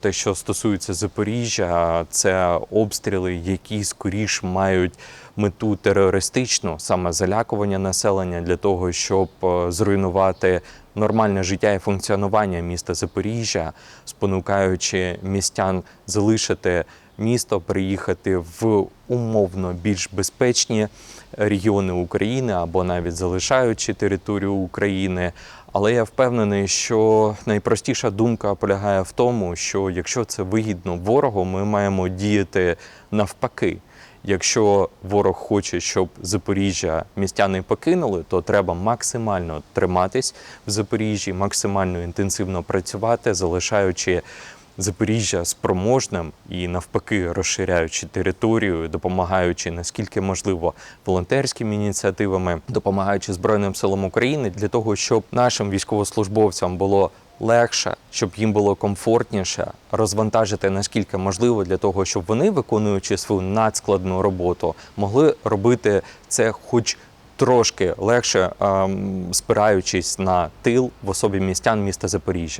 Те, що стосується Запоріжжя, це обстріли, які скоріш мають мету терористичну, саме залякування населення для того, щоб е, зруйнувати нормальне життя і функціонування міста Запоріжжя, спонукаючи містян залишити місто, приїхати в умовно більш безпечні регіони України або навіть залишаючи територію України. Але я впевнений, що найпростіша думка полягає в тому, що якщо це вигідно ворогу, ми маємо діяти навпаки. Якщо ворог хоче, щоб Запоріжжя містяни покинули, то треба максимально триматись в Запоріжжі, максимально інтенсивно працювати, залишаючи Запоріжжя спроможним і навпаки розширяючи територію, допомагаючи наскільки можливо волонтерськими ініціативами, допомагаючи Збройним силам України для того, щоб нашим військовослужбовцям було легше, щоб їм було комфортніше розвантажити наскільки можливо для того, щоб вони, виконуючи свою надскладну роботу, могли робити це, хоч трошки легше, ем, спираючись на тил в особі містян міста Запоріжжя.